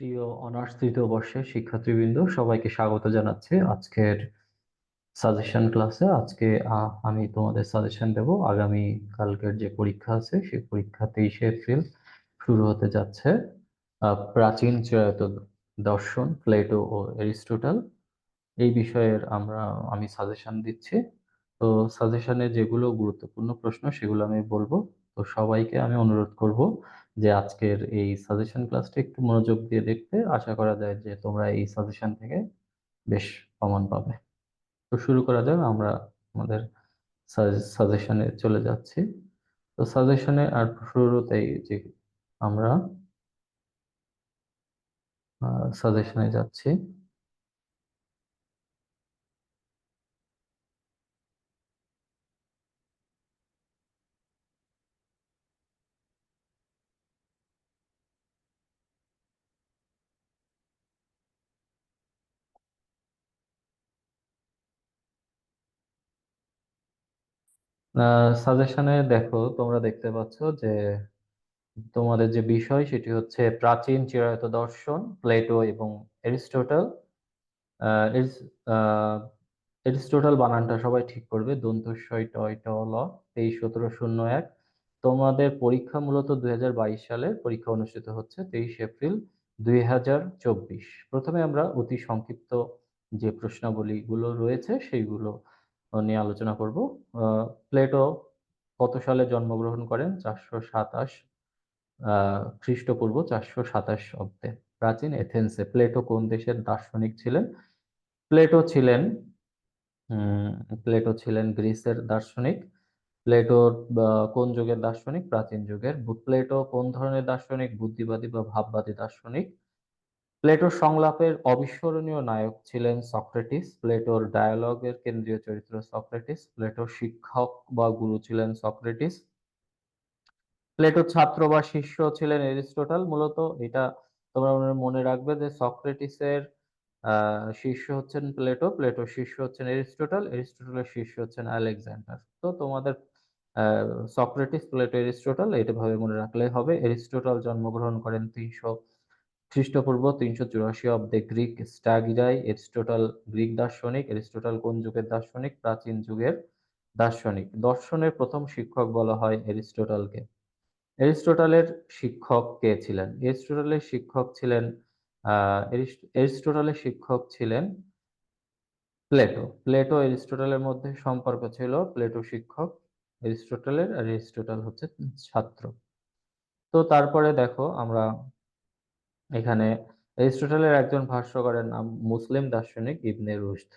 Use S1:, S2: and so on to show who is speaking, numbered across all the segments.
S1: প্রিয় অনার্স তৃতীয় বর্ষের শিক্ষার্থীবৃন্দ, সবাইকে স্বাগত জানাচ্ছি আজকের সাজেশন ক্লাসে আজকে আমি তোমাদের সাজেশন দেব। আগামী কালকের যে পরীক্ষা আছে, সেই পরীক্ষা তেইশে এপ্রিল শুরু হতে যাচ্ছে। প্রাচীন চিরায়ত দর্শন, প্লেটো ও এরিস্টটল। এই বিষয়ের আমরা, আমি সাজেশন দিচ্ছি। তো সাজেশনে যেগুলো গুরুত্বপূর্ণ প্রশ্ন, সেগুলো আমি বলব। তো সবাইকে আমি অনুরোধ করব যে আজকের এই সাজেশন ক্লাসটা একটু মনোযোগ দিয়ে দেখতে আশা করা যায় যে তোমরা এই সাজেশন থেকে বেশ প্রমাণ পাবে। তো শুরু করা যাক, আমরা আমাদের সাজেশনে চলে যাচ্ছি। তো সাজেশনে আর শুরুতেই যে আমরা সাজেশনে যাচ্ছি। সাজেশনে দেখো, তোমরা দেখতে পাচ্ছ যে তোমাদের যে বিষয় সেটি হচ্ছে প্রাচীন চিরায়ত দর্শন, প্লেটো এবং এরিস্টটল। এরিস্টটল বানানটা সবাই ঠিক করবে। দন্তস্বই টয় ল, তেইশ, সতেরো, শূন্য, এক। তোমাদের পরীক্ষা মূলত দুই হাজার বাইশ সালের পরীক্ষা অনুষ্ঠিত হচ্ছে তেইশ এপ্রিল দুই হাজার চব্বিশ। প্রথমে আমরা অতি সংক্ষিপ্ত যে প্রশ্নাবলীগুলো রয়েছে, সেইগুলো নিয়ে আলোচনা করব। প্লেটো কত সালে জন্মগ্রহণ করেন? চারশো সাতাশ খ্রিস্টপূর্ব চারশো সাতাশ অব্দে। প্রাচীন এথেন্সে প্লেটো কোন দেশের দার্শনিক ছিলেন? প্লেটো ছিলেন প্লেটো ছিলেন গ্রিসের দার্শনিক। প্লেটোর কোন যুগের দার্শনিক? প্রাচীন যুগের। প্লেটো কোন ধরনের দার্শনিক? বুদ্ধিবাদী বা ভাববাদী দার্শনিক। প্লেটোর সংলাপের অবিস্মরণীয় নায়ক ছিলেন সক্রেটিস, প্লেটোর ডায়ালগের কেন্দ্রীয় চরিত্র সক্রেটিস, প্লেটোর শিক্ষক বা গুরু ছিলেন সক্রেটিস, প্লেটোর ছাত্র বা শিষ্য ছিলেন এরিস্টটল। মূলত এটা তোমরা মনে রাখবে যে সক্রেটিসের শিষ্য হচ্ছেন প্লেটো, প্লেটোর শিষ্য হচ্ছেন এরিস্টটল, এরিস্টটলের শিষ্য হচ্ছেন আলেকজান্ডার। তো তোমাদের সক্রেটিস, প্লেটো, এরিস্টটল এটা ভাবে মনে রাখলেই হবে। এরিস্টটল জন্মগ্রহণ করেন তিনশো খ্রিস্টপূর্ব তিনশো চুরাশি অব্দে গ্রিক স্ট্যাগিরাই এরিস্টটল গ্রিক দার্শনিক এরিস্টটল কোন যুগের দার্শনিক? প্রাচীন যুগের দার্শনিক। দর্শনের প্রথম শিক্ষক বলা হয় এরিস্টটলকে। এরিস্টটলের শিক্ষক কে ছিলেন? এরিস্টটলের শিক্ষক ছিলেন আহ এরিস্ট- এরিস্টটলের শিক্ষক ছিলেন প্লেটো। প্লেটো এরিস্টটলের মধ্যে সম্পর্ক ছিল, প্লেটো শিক্ষক এরিস্টটলের, আর এরিস্টটল হচ্ছে ছাত্র। তো তারপরে দেখো আমরা এখানে এরিস্টটলের একজন ভাষ্যকারের নাম মুসলিম দার্শনিক ইবনে রুশদ।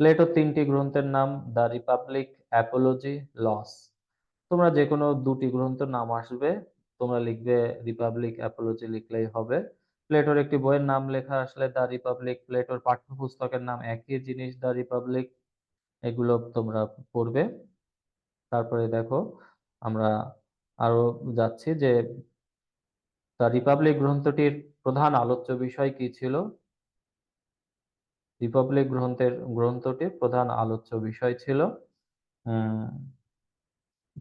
S1: প্লেটোর তিনটি গ্রন্থের নাম, দ্য রিপাবলিক অ্যাপোলজি, লস। তোমরা যে কোনো দুটি গ্রন্থের নাম আসবে, তোমরা লিখবে রিপাবলিক অ্যাপোলজি লিখলেই হবে। প্লেটোর একটি বইয়ের নাম লেখা আসলে দ্য রিপাবলিক, প্লেটোর পাঠ্যপুস্তকের নাম একই জিনিস, দ্য রিপাবলিক, এগুলো তোমরা পড়বে। তারপরে দেখো, আমরা আরও যাচ্ছি যে দ্য রিপাবলিক গ্রন্থটির প্রধান আলোচ্য বিষয় কি ছিল? রিপাবলিক গ্রন্থের, গ্রন্থটির প্রধান আলোচ্য বিষয় ছিল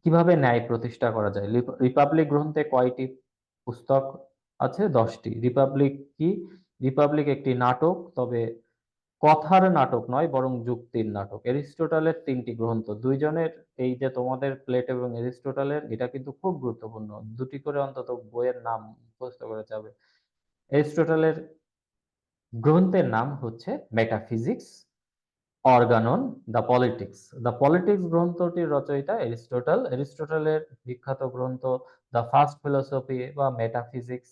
S1: কীভাবে ন্যায় প্রতিষ্ঠা করা যায়? রিপাবলিক গ্রন্থে কয়টি পুস্তক আছে? দশটি। রিপাবলিক কি? রিপাবলিক একটি নাটক, তবে কথার নাটক নয়, বরং যুক্তির নাটক। এরিস্টটলের তিনটি গ্রন্থ, দুইজনের এই যে তোমাদের প্লেট এবং এরিস্টটলের, এটা কিন্তু খুব গুরুত্বপূর্ণ। দুটি করে অন্তত বইয়ের নাম মুখস্থ করে যাবে। এরিস্টটলের গ্রন্থের নাম হচ্ছে metaphysics Organon the politics the politics গ্রন্থটির রচয়িতা এরিস্টটল। এরিস্টটলের বিখ্যাত গ্রন্থ দ্য ফার্স্ট ফিলোসফি বা মেটাফিজিক্স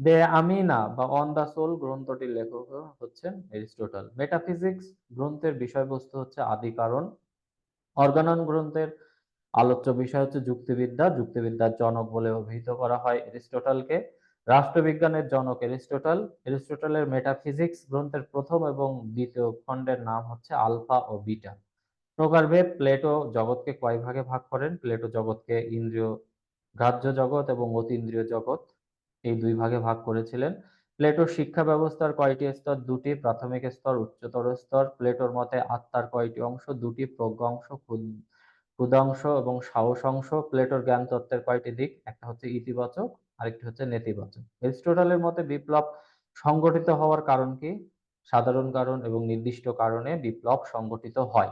S1: দে আমিনা বা অন দ্য সোল গ্রন্থটির লেখক হচ্ছেন এরিস্টটল। মেটাফিজিক্স গ্রন্থের বিষয়বস্তু হচ্ছে আদি কারণ। অর্গানন গ্রন্থের আলোচ্য বিষয় হচ্ছে যুক্তিবিদ্যা। যুক্তিবিদ্যার জনক বলে অভিহিত করা হয় এরিস্টটলকে। রাষ্ট্রবিজ্ঞানের জনক এরিস্টটল। এরিস্টটলের মেটাফিজিক্স গ্রন্থের প্রথম এবং দ্বিতীয় খণ্ডের নাম হচ্ছে আলফা ও বিটা। প্রকারভেদ প্লেটো জগৎকে কয় ভাগে ভাগ করেন? প্লেটো জগৎকে ইন্দ্রিয়, গ্রাহ্য জগৎ এবং অতীন্দ্রিয় জগৎ। এই দুই ভাগে ভাগ করেছিলেন। প্লেটোর শিক্ষা ব্যবস্থার কয়টি স্তর? দুটি। প্রাথমিক স্তর, উচ্চতর স্তর। প্লেটোর মতে আত্মার কয়টি অংশ? দুটি। প্রজ্ঞা অংশ, ক্ষুদ- ক্ষুধাংশ এবং সাহসাংশ প্লেটোর জ্ঞান তত্ত্বের কয়টি দিক? একটা হচ্ছে ইতিবাচক, আরেকটি হচ্ছে নেতিবাচক। এরিস্টটলের মতে বিপ্লব সংগঠিত হওয়ার কারণ কি? সাধারণ কারণ এবং নির্দিষ্ট কারণে বিপ্লব সংগঠিত হয়।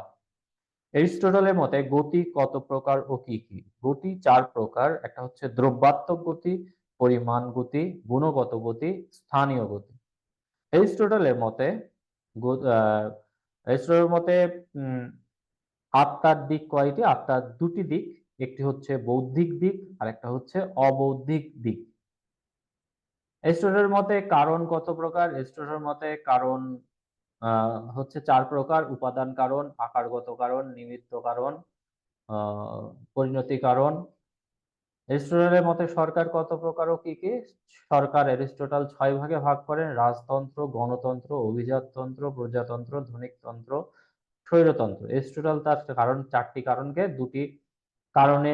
S1: এরিস্টটলের মতে গতি কত প্রকার ও কি কি? গতি চার প্রকার। একটা হচ্ছে দ্রব্যাত্মক গতি পরিমাণ গতি, গুণগত গতি, স্থানীয় গতি। এরিস্টটলের মতে এরিস্টটলের মতে আত্মার দিক কয়টি? আত্মার দুটি দিক, একটি হচ্ছে বৌদ্ধিক দিক আর একটা হচ্ছে অবৌদ্ধিক দিক। এরিস্টটলের মতে কারণ কত প্রকার? এরিস্টটলের মতে কারণ হচ্ছে চার প্রকার। উপাদান কারণ, আকারগত কারণ, নিমিত্ত কারণ পরিণতি কারণ এরিস্টটলের মতে সরকার কত প্রকার ও কি কি? সরকার এরিস্টটল ছয় ভাগে ভাগ করেন। রাজতন্ত্র, গণতন্ত্র, অভিজাততন্ত্র, প্রজাতন্ত্র, ধনিকতন্ত্র, স্বৈরতন্ত্র। এরিস্টটল তার কারণ চারটি কারণকে দুটি কারণে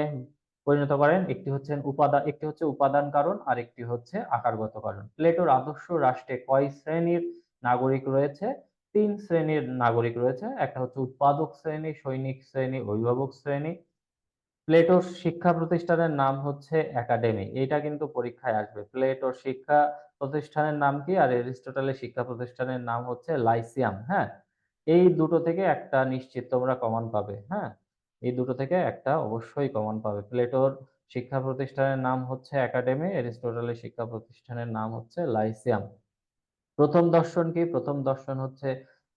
S1: পরিণত করেন। একটি হচ্ছে উপাদান একটি হচ্ছে উপাদান কারণ আর একটি হচ্ছে আকারগত কারণ। প্লেটোর আদর্শ রাষ্ট্রে কয় শ্রেণির নাগরিক রয়েছে? তিন শ্রেণির নাগরিক রয়েছে। একটা হচ্ছে উৎপাদক শ্রেণি, সৈনিক শ্রেণি, অভিভাবক শ্রেণি প্লেটোর শিক্ষা প্রতিষ্ঠানের নাম হচ্ছে একাডেমি এটা কিন্তু পরীক্ষায় আসবে। প্লেটোর শিক্ষা প্রতিষ্ঠানের নাম কি? আর এরিস্টটলের শিক্ষা প্রতিষ্ঠানের নাম হচ্ছে লাইসিয়াম হ্যাঁ? এই দুটো থেকে একটা নিশ্চিত তোমরা কমন পাবে হ্যাঁ? এই দুটো থেকে একটা অবশ্যই কমন পাবে। প্লেটোর শিক্ষা প্রতিষ্ঠানের নাম হচ্ছে একাডেমি এরিস্টটলের শিক্ষা প্রতিষ্ঠানের নাম হচ্ছে লাইসিয়াম প্রথম দর্শন কি? প্রথম দর্শন হচ্ছে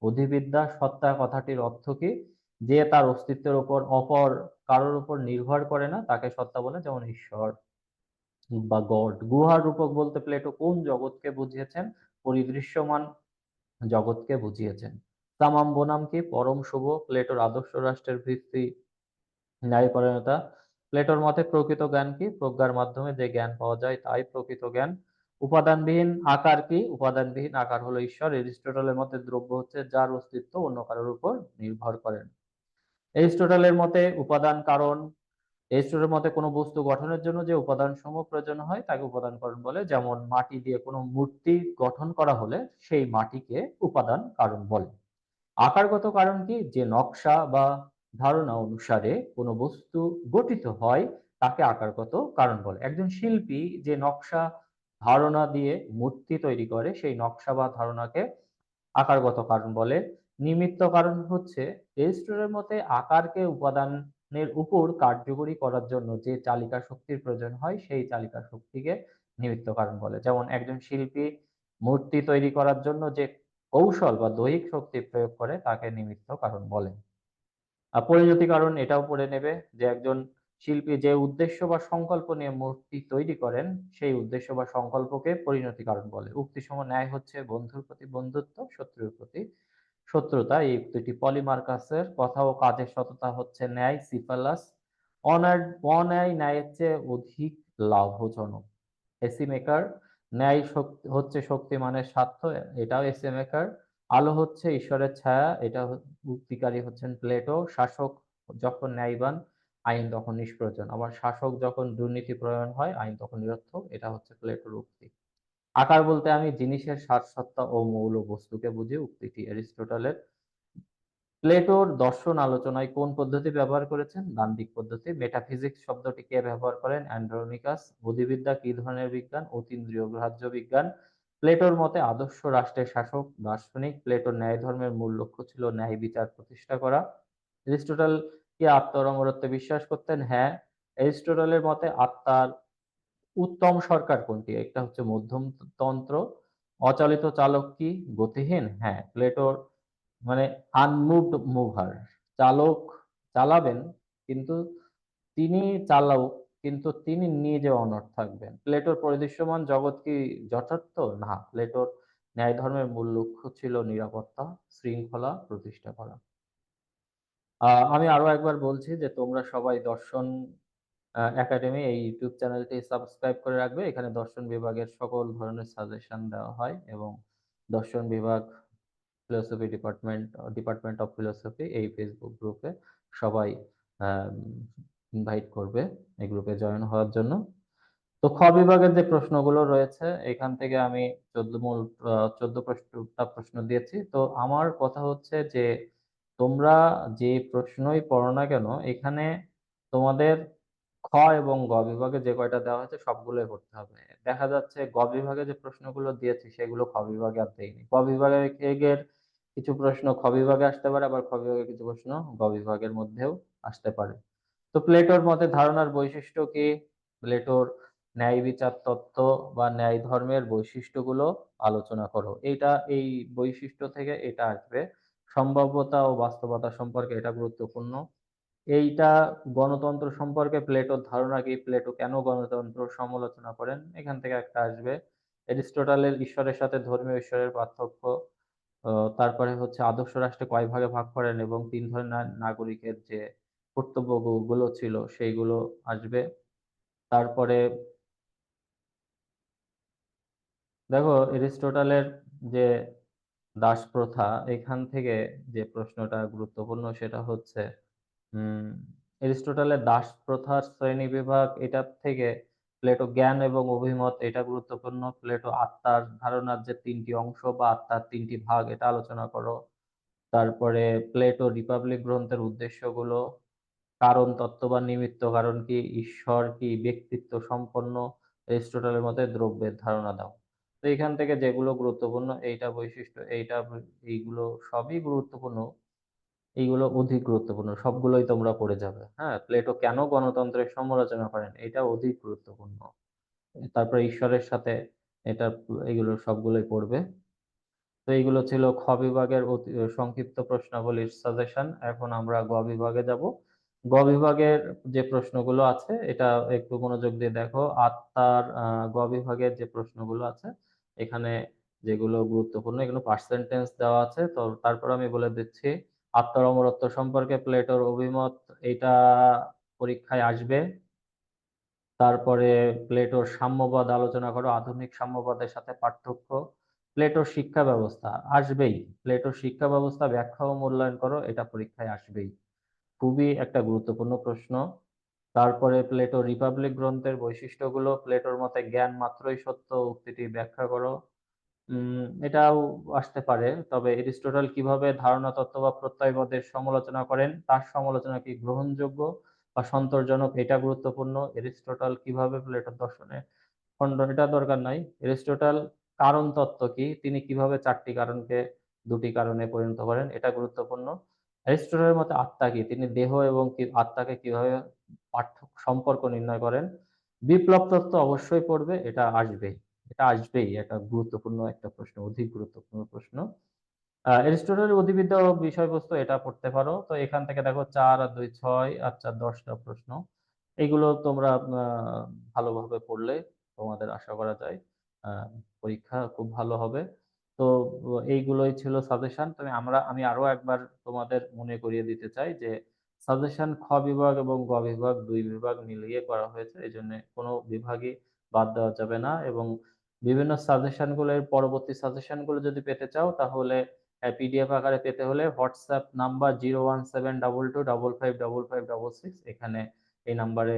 S1: অধিবিদ্যা, সত্তা, কথাটির অর্থ কি? যে তার অস্তিত্বের উপর অপর কারোর উপর নির্ভর করে না, তাকে সত্তা বলে যেমন ঈশ্বর বা গড। গুহার রূপক বলতে প্লেটো কোন জগৎকে বুঝিয়েছেন? পরিদৃশ্যমান জগৎকে বুঝিয়েছেন। তামাম বনাম কি? পরম শুভ। প্লেটোর আদর্শ রাষ্ট্রের ভিত্তি ন্যায়পরায়ণতা। প্লেটোর মতে প্রকৃত জ্ঞান কি? প্রজ্ঞার মাধ্যমে যে জ্ঞান পাওয়া যায় তাই প্রকৃত জ্ঞান। উপাদানবিহীন আকার কি? উপাদানবিহীন আকার হলো ঈশ্বর। এরিস্টটলের মতে দ্রব্য হচ্ছে যার অস্তিত্ব অন্য কারোর উপর নির্ভর করেন এরিস্টটলের মতে উপাদান কারণ এরিস্টটলের মতে কোনো বস্তু গঠনের জন্য যে উপাদান সমূহ প্রয়োজন হয় তাকে উপাদান কারণ বলে। যেমন মাটি দিয়ে কোনো মূর্তি গঠন করা হলে সেই মাটিকে উপাদান কারণ বলে। আকারগত কারণ কি? যে নকশা বা ধারণা অনুসারে কোনো বস্তু গঠিত হয় তাকে আকারগত কারণ বলে। একজন শিল্পী যে নকশা ধারণা দিয়ে মূর্তি তৈরি করে, সেই নকশা বা ধারণাকে আকারগত কারণ বলে। নিমিত্ত কারণ হচ্ছে রেজিস্টরের মতে আকারকে উপাদানের উপর কার্যকরী করার জন্য যে চালিকা শক্তির প্রয়োজন হয়, সেই চালিকা শক্তিকে নিমিত্ত কারণ বলে। যেমন একজন শিল্পী মূর্তি তৈরি করার জন্য যে কৌশল বা দৈহিক শক্তি প্রয়োগ করে, তাকে নিমিত্ত কারণ বলে। পরিণতি কারণ এটাও পড়ে নেবে যে একজন শিল্পী যে উদ্দেশ্য বা সংকল্প নিয়ে মূর্তি তৈরি করেন, সেই উদ্দেশ্য বা সংকল্পকে পরিণতি কারণ বলে। উক্তি সময় ন্যায় হচ্ছে বন্ধুর প্রতি বন্ধুত্ব, শত্রুর প্রতি শত্রুতা, এই উক্তিটি পলিমার্কাসের কথা ও কাজের সততা হচ্ছে ন্যায় সিফালাস অনার, অন্যায়, ন্যায়ের চেয়ে অধিক লাভজনক। এসি মেকার ন্যায় হচ্ছে শক্তিমানের স্বার্থ, এটাও এসি মেকার আলো হচ্ছে ঈশ্বরের ছায়া, এটা উক্তিকারী হচ্ছেন প্লেটো। শাসক যখন ন্যায়বান, আইন তখন নিষ্প্রয়োজন। আবার শাসক যখন দুর্নীতি প্রয়োজন হয়, আইন তখন নিরর্থক, এটা হচ্ছে প্লেটোর উক্তি। আকার বলতে আমি জিনিসের সারসত্তা ও মৌল বস্তুকে বুঝি উক্তিটি এরিস্টটলের প্লেটোর দর্শন আলোচনায় কোন পদ্ধতি ব্যবহার করেছেন? দান্দিক পদ্ধতি মেটাফিজিক্স শব্দটি কে ব্যবহার করেন? অ্যান্ড্রোনিকাস বুদ্ধিবিদ্যা, কি ধরনের বিজ্ঞান? অতীন্দ্রিয় গ্রাহ্য বিজ্ঞান। প্লেটোর মতে আদর্শ রাষ্ট্রের শাসক, দার্শনিক, প্লেটোর ন্যায় ধর্মের মূল লক্ষ্য ছিল ন্যায় বিচার প্রতিষ্ঠা করা। এরিস্টটল কি আত্মার অমরত্বে বিশ্বাস করতেন হ্যাঁ। এরিস্টটলের মতে আত্মার উত্তম সরকার কোনটি? একটা হচ্ছে মধ্যম তন্ত্র অচালিত চালক কি? গতিহীন? হ্যাঁ প্লেটোর মানে আনমুভড মুভার চালক চালাবেন কিন্তু তিনি চালাও, কিন্তু তিনি নিজে অনর থাকবেন। প্লেটোর পরিদৃশ্যমান জগৎ কি যথার্থ? না, প্লেটোর ন্যায় ধর্মের মূল লক্ষ্য ছিল নিরাপত্তা, শৃঙ্খলা প্রতিষ্ঠা করা। আমি আরও একবার বলছি যে তোমরা সবাই দর্শন একাডেমি এই ইউটিউব চ্যানেলটি সাবস্ক্রাইব করে রাখবে। এখানে দর্শন বিভাগের সকল ধরনের সাজেশন দেওয়া হয় এবং দর্শন বিভাগ philosophy department department of philosophy এই ফেসবুক গ্রুপে সবাই ইনভাইট করবে এই গ্রুপে জয়েন হওয়ার জন্য। তো খ বিভাগের যে প্রশ্নগুলো রয়েছে, এখান থেকে আমি চোদ্দ মূল চোদ্দ প্রশ্নটা প্রশ্ন দিয়েছি। তো আমার কথা হচ্ছে যে তোমরা যে প্রশ্নই পড়ো না কেন, এখানে তোমাদের খ এবং গ বিভাগে যে কয়টা দেওয়া হয়েছে সবগুলোই করতে হবে। দেখা যাচ্ছে গ বিভাগে যে প্রশ্নগুলো দিয়েছি সেগুলো খ বিভাগে আর দেয়নি গ বিভাগের কিছু প্রশ্ন খ বিভাগে আসতে পারে, আবার খ বিভাগের কিছু প্রশ্ন গ বিভাগের মধ্যেও আসতে পারে। তো প্লেটোর মতে ধারণার বৈশিষ্ট্য কি? প্লেটোর ন্যায় বিচার তত্ত্ব বা ন্যায় ধর্মের বৈশিষ্ট্যগুলো আলোচনা করো। এটা এই বৈশিষ্ট্য থেকে এটা আসবে। সম্ভাব্যতা ও বাস্তবতা সম্পর্কে এটা গুরুত্বপূর্ণ। এইটা গণতন্ত্র সম্পর্কে প্লেটোর ধারণা কি? প্লেটো কেন গণতন্ত্র সমালোচনা করেন? এখান থেকে একটা আসবে। এরিস্টটলের ঈশ্বরের সাথে ধর্মীয় ঈশ্বরের পার্থক্য তারপরে হচ্ছে আদর্শ রাষ্ট্রে কয় ভাগে ভাগ করেন এবং তিন ধরনের নাগরিকের যে কর্তব্যগুলো ছিল সেইগুলো আসবে। তারপরে দেখো এরিস্টটলের যে দাস প্রথা এখান থেকে যে প্রশ্নটা গুরুত্বপূর্ণ সেটা হচ্ছে উম এরিস্টটলের দাস প্রথার শ্রেণি বিভাগ এটা থেকে প্লেটো জ্ঞান এবং অভিমত, এটা গুরুত্বপূর্ণ। প্লেটো আত্মার ধারণার যে তিনটি অংশ বা আত্মার তিনটি ভাগ, এটা আলোচনা করো। তারপরে প্লেটো রিপাবলিক গ্রন্থের উদ্দেশ্যগুলো, কারণ, তত্ত্ব বা নিমিত্ত, কারণ কি, ঈশ্বর কি, ব্যক্তিত্ব সম্পন্ন, এরিস্টটলের মতে দ্রব্যের ধারণা দাও। তো এখান থেকে যেগুলো গুরুত্বপূর্ণ, এইটা বৈশিষ্ট্য, এইটা এইগুলো সবই গুরুত্বপূর্ণ। এইগুলো অধিক গুরুত্বপূর্ণ, সবগুলোই তোমরা পড়ে যাবে। হ্যাঁ প্লেটো কেন গণতন্ত্রের সমালোচনা করেন? এটা অধিক গুরুত্বপূর্ণ। তারপরে ঈশ্বরের সাথে এটা এগুলো সবগুলোই পড়বে। তো এইগুলো ছিল খ বিভাগের সংক্ষিপ্ত প্রশ্নাবলীর সাজেশন এখন আমরা গ বিভাগে যাব। গ বিভাগের যে প্রশ্নগুলো আছে, এটা একটু মনোযোগ দিয়ে দেখো। আত্মার গ বিভাগের যে প্রশ্নগুলো আছে, এখানে যেগুলো গুরুত্বপূর্ণ, এগুলো পার্সেন্টেজ দেওয়া আছে। তো তারপর আমি বলে দিচ্ছি আত্মার অমরত্ব সম্পর্কে প্লেটোর অভিমত এটা পরীক্ষায় আসবে। তারপরে প্লেটোর সাম্যবাদ আলোচনা করো, আধুনিক সাম্যবাদের সাথে পার্থক্য। প্লেটোর শিক্ষা ব্যবস্থা আসবেই। প্লেটোর শিক্ষা ব্যবস্থা ব্যাখ্যা ও মূল্যায়ন করো, এটা পরীক্ষায় আসবেই। খুবই একটা গুরুত্বপূর্ণ প্রশ্ন। তারপরে প্লেটো রিপাবলিক গ্রন্থের বৈশিষ্ট্যগুলো, প্লেটোর মতে জ্ঞান মাত্রই সত্য উক্তিটি ব্যাখ্যা করো। এটাও আসতে পারে। তবে এরিস্টটল কীভাবে ধারণা, তত্ত্ব বা প্রত্যয়বাদের সমালোচনা করেন, তার সমালোচনা কি গ্রহণযোগ্য বা সন্তোষজনক, এটা গুরুত্বপূর্ণ। এরিস্টটল কীভাবে প্লেটোর দর্শনে খণ্ড, এটা দরকার নাই। এরিস্টটল কারণ তত্ত্ব কি, তিনি কীভাবে চারটি কারণকে দুটি কারণে পরিণত করেন, এটা গুরুত্বপূর্ণ। অ্যারিস্টটলের মতে আত্মা কি, তিনি দেহ এবং আত্মাকে কীভাবে পার্থক্য, সম্পর্ক নির্ণয় করেন? বিপ্লব তত্ত্ব অবশ্যই পড়বে, এটা আসবেই। এটা আসবেই, এটা গুরুত্বপূর্ণ একটা প্রশ্ন, অধিক গুরুত্বপূর্ণ প্রশ্ন। অ্যারিস্টটলের অধিবিদ্যা বিষয়বস্তু এটা পড়তে পারো। তো এখান থেকে দেখো চার আর দুই ছয় আর চার দশটা প্রশ্ন। এগুলো তোমরা ভালোভাবে পড়লে তোমাদের আশা করা যায় পরীক্ষা খুব ভালো হবে। তো এইগুলোই ছিল সাজেশন। তুমি আমরা, আমি আরও একবার তোমাদের মনে করিয়ে দিতে চাই যে সাজেশন খ বিভাগ এবং গ বিভাগ দুই বিভাগ মিলিয়ে করা হয়েছে। এই জন্য কোনো বিভাগই বাদ দেওয়া যাবে না এবং বিভিন্ন সাজেশনগুলো পরবর্তী সাজেশনগুলো যদি পেতে চাও, তাহলে পিডিএফ আকারে পেতে হলে WhatsApp number zero one seven double two double five double five double six এখানে এই নাম্বারে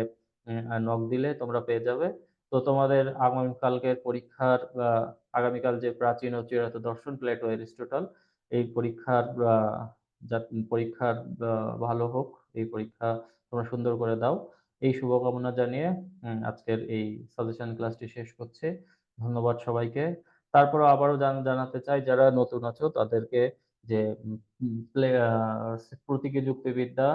S1: নক দিলে তোমরা পেয়ে যাবে। তো তোমাদের আগামীকালকের পরীক্ষার আগামীকাল যে প্রাচীন ও চিরায়ত দর্শন প্লেটো এরিস্টটল এই পরীক্ষার পরীক্ষার ভালো হোক, এই পরীক্ষা তোমরা সুন্দর করে দাও। এই শুভকামনা জানিয়ে আজকের এই সাজেশন ক্লাসটি শেষ করছে। ধন্যবাদ সবাইকে। তারপর আবারও জানাতে চাই, যারা নতুন আছো তাদেরকে যে প্রতীকী যুক্তিবিদ্যা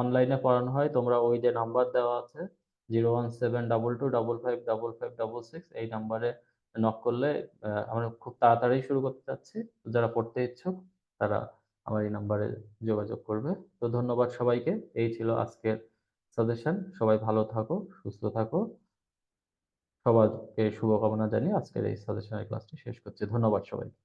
S1: অনলাইনে পড়ানো হয়, তোমরা ওই যে নাম্বার দেওয়া আছে zero one seven double two double five double five double six এই নাম্বারে নক করলে আমরা খুব তাড়াতাড়ি শুরু করতে চাচ্ছি। যারা পড়তে ইচ্ছুক, তারা আমার এই নাম্বারে যোগাযোগ করবে। তো ধন্যবাদ সবাইকে। এই ছিল আজকের সাজেশন সবাই ভালো থাকো, সুস্থ থাকো। সবাইকে শুভকামনা জানিয়ে আজকের এই সাজেশনের ক্লাসটি শেষ করছি। ধন্যবাদ সবাইকে।